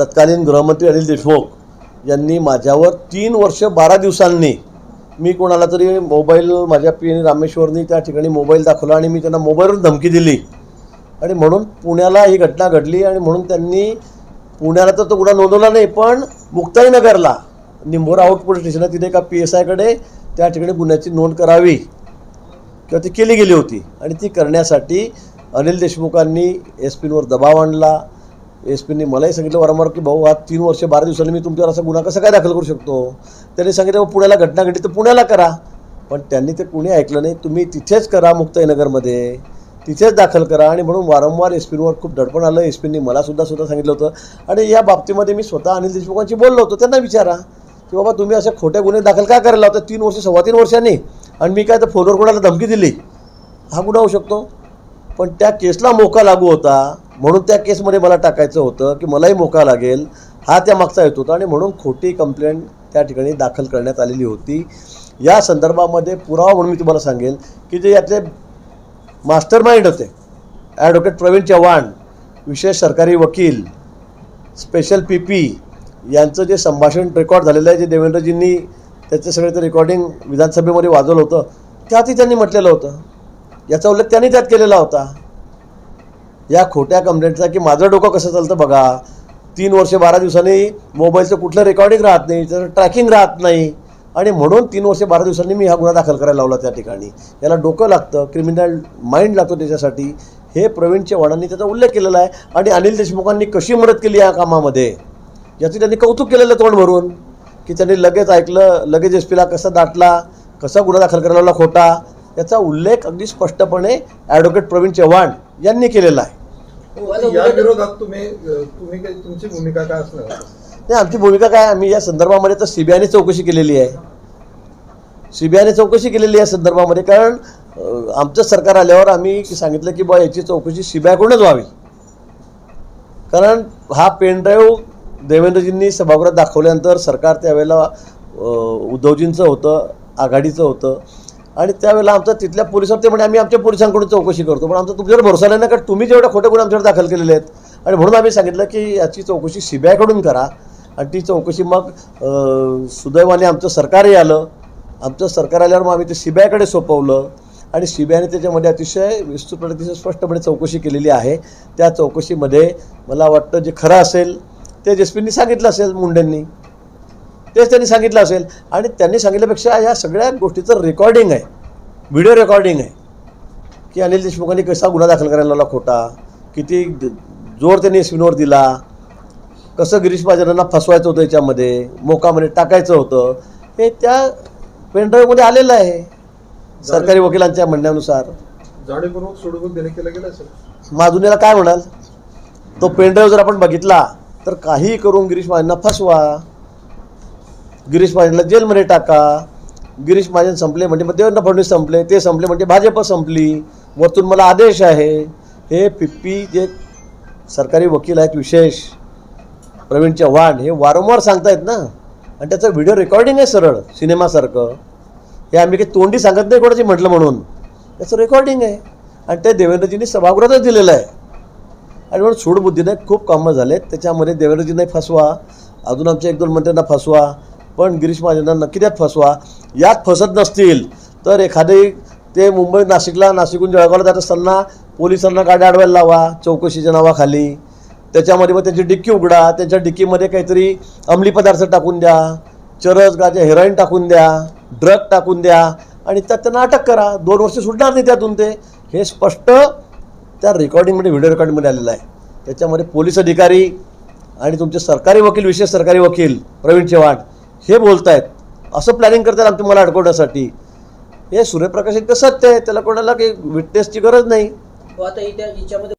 तत्कालीन गृहमंत्री अनिल देशमुख यांनी माझ्यावर तीन वर्ष बारा दिवसांनी मी कोणाला तरी मोबाईल माझ्या पी एन रामेश्वरनी त्या ठिकाणी मोबाईल दाखवला आणि मी त्यांना मोबाईलवरून धमकी दिली. आणि म्हणून पुण्याला ही घटना घडली आणि म्हणून त्यांनी पुण्याला तर तो गुन्हा नोंदवला नाही पण मुक्ताईनगरला निंभोरा आउट पोलीस स्टेशन तिथे एका पी एस आयकडे त्या ठिकाणी गुन्ह्याची नोंद करावी किंवा ती केली गेली होती. आणि ती करण्यासाठी अनिल देशमुखांनी एस पींवर दबाव आणला. एस पीने मलाही सांगितलं वारंवार की भाऊ आज तीन वर्ष बारा दिवसांनी मी तुमच्यावर असा गुन्हा कसा काय दाखल करू शकतो? त्यांनी सांगितलं पुण्याला घटना घडली तर पुण्याला करा. पण त्यांनी ते कुणी ऐकलं नाही. तुम्ही तिथेच करा मुक्ताईनगरमध्ये. तिथेच दाखल करा. आणि म्हणून वारंवार एस पीवर खूप दडपण आलं. एस पींनी मला सुद्धा सुद्धा सांगितलं होतं. आणि या बाबतीमध्ये मी स्वतः अनिल देशमुखांशी बोललो होतो. त्यांना विचारा की बाबा तुम्ही असे खोट्या गुन्हे दाखल का करायला होता तीन वर्ष सव्वा तीन वर्षांनी. आणि मी काय तर फोनवर कोणाला धमकी दिली? हा गुन्हा होऊ शकतो. पण त्या केसला मोका लागू होता. म्हणून त्या केसमध्ये मला टाकायचं होतं की मलाही मोका लागेल हा त्या मागचा येत होता आणि म्हणून खोटी कंप्लेंट त्या ठिकाणी दाखल करण्यात आलेली होती. या संदर्भामध्ये पुरावा म्हणून मी तुम्हाला सांगेल की जे यातले मास्टर माइंड होते ॲडव्होकेट प्रवीण चव्हाण विशेष सरकारी वकील स्पेशल पी पी यांचं जे संभाषण रेकॉर्ड झालेलं आहे जे देवेंद्रजींनी त्याचं सगळं ते रेकॉर्डिंग विधानसभेमध्ये वाजवलं होतं त्यातही त्यांनी म्हटलेलं होतं. याचा उल्लेख त्यांनी त्यात केलेला होता. या खोट्या कंप्लेंटचा की माझं डोकं कसं चालतं बघा. तीन वर्ष बारा दिवसांनी मोबाईलचं कुठलं रेकॉर्डिंग राहत नाही त्याचं ट्रॅकिंग राहत नाही. आणि म्हणून तीन वर्ष बारा दिवसांनी मी हा गुन्हा दाखल करायला लावला त्या ठिकाणी. याला डोकं लागतं क्रिमिनल माइंड लागतो त्याच्यासाठी. हे प्रवीण चव्हाणांनी त्याचा उल्लेख केलेला आहे. आणि अनिल देशमुखांनी कशी मदत केली या कामामध्ये? याचं त्यांनी कौतुक केलेलं तोंड भरून की त्यांनी लगेच ऐकलं लगेच एस पीला कसा दाटला कसा गुन्हा दाखल करायला लावला खोटा याचा उल्लेख अगदी स्पष्टपणे ॲडव्होकेट प्रवीण चव्हाण यांनी केलेला आहे. या विरोधात तुम्ही अ, तुम्ही काय तुमची भूमिका काय असणार? नाही आमची भूमिका काय आम्ही या संदर्भामध्ये तर सी बी आयने चौकशी केलेली आहे. सी बी आयने चौकशी केलेली आहे या संदर्भामध्ये कारण आमचं सरकार आल्यावर आम्ही सांगितलं की बा याची चौकशी सी बी आयकडूनच व्हावी. कारण हा पेनड्राईव्ह देवेंद्रजींनी सभागृहात दाखवल्यानंतर सरकार त्यावेळेला उद्धवजींचं होतं आघाडीचं होतं. आणि त्यावेळेला आमचं तिथल्या पोलिसांवर ते म्हणे आम्ही आमच्या पोलिसांकडून चौकशी करतो. पण आमचा तुमच्यावर भरोसा नाही ना कारण तुम्ही जेवढ्या खोटे गुन्हे आमच्यावर दाखल केलेले आहेत. आणि म्हणून आम्ही सांगितलं की याची चौकशी सी बी आयकडून करा. आणि ती चौकशी मग सुदैवाने आमचं सरकारही आलं. आमचं सरकार आल्यावर मग आम्ही ते सी बी आयकडे सोपवलं. आणि सी बी आयने त्याच्यामध्ये अतिशय विस्तृतपणे अतिशय स्पष्टपणे चौकशी केलेली आहे. त्या चौकशीमध्ये मला वाटतं जे खरं असेल ते जेसपींनी सांगितलं असेल मुंडेंनी. तेच त्यांनी सांगितलं असेल. आणि त्यांनी सांगितल्यापेक्षा या सगळ्या गोष्टीचं रेकॉर्डिंग आहे. व्हिडिओ रेकॉर्डिंग आहे. की अनिल देशमुखांनी कसा गुन्हा दाखल करायला लावला खोटा? किती जोर त्यांनी एसपींवर दिला? कसं गिरीश महाजनांना फसवायचं होतं याच्यामध्ये? मोकामध्ये टाकायचं होतं? हे त्या पेनड्राईव्हमध्ये आलेलं आहे. सरकारी वकिलांच्या म्हणण्यानुसार. जाणीवपूर्वक सोडवून देणे केलं गेलं असेल. माधुनीला काय म्हणाल? तो पेनड्राईव्ह जर आपण बघितला तर काहीही करून गिरीश महाजनना फसवा. गिरीश महाजनला जेलमध्ये टाका. गिरीश महाजन संपले म्हणजे मग देवेंद्र फडणवीस संपले. ते संपले म्हणजे भाजप संपली. वरतून मला आदेश आहे. हे पिप्पी जे सरकारी वकील आहेत विशेष प्रवीण चव्हाण हे वारंवार सांगतायत ना. आणि त्याचं व्हिडिओ रेकॉर्डिंग आहे सरळ सिनेमासारखं. हे आम्ही काही तोंडी सांगत नाही कोणाची म्हटलं म्हणून. त्याचं रेकॉर्डिंग आहे. आणि ते देवेंद्रजींनी सभागृहातच दिलेलं आहे. आणि म्हणून सूडबुद्धीने खूप कामं झालेत. त्याच्यामध्ये देवेंद्रजींनाही फसवा. अजून आमच्या एक दोन मंत्र्यांना फसवा. पण गिरीश महाजनांना नक्की त्यात फसवा. यात फसत नसतील तर एखादे ते मुंबई नाशिकला नाशिकहून जळगावला जात असताना पोलिसांना गाड्या अडवायला लावा चौकशीच्या नावाखाली. त्याच्यामध्ये मग त्यांची डिक्की उघडा त्यांच्या डिक्कीमध्ये काहीतरी अंमली पदार्थ टाकून द्या चरस गाजा हेरोईन टाकून द्या ड्रग टाकून द्या आणि त्यात त्यांना अटक करा. दोन वर्ष सुटणार नाही त्यातून ते. हे स्पष्ट त्या रेकॉर्डिंगमध्ये व्हिडिओ रेकॉर्डिंगमध्ये आलेलं आहे. त्याच्यामध्ये पोलीस अधिकारी आणि तुमचे सरकारी वकील विशेष सरकारी वकील प्रवीण चव्हाण हे बोलतायत. असं प्लॅनिंग करतात आमचं मला अडकवण्यासाठी. हे सूर्यप्रकाश इतकं सत्य आहे त्याला कोणाला काही विटनेसची गरज नाही. हो, आता याच्यामध्ये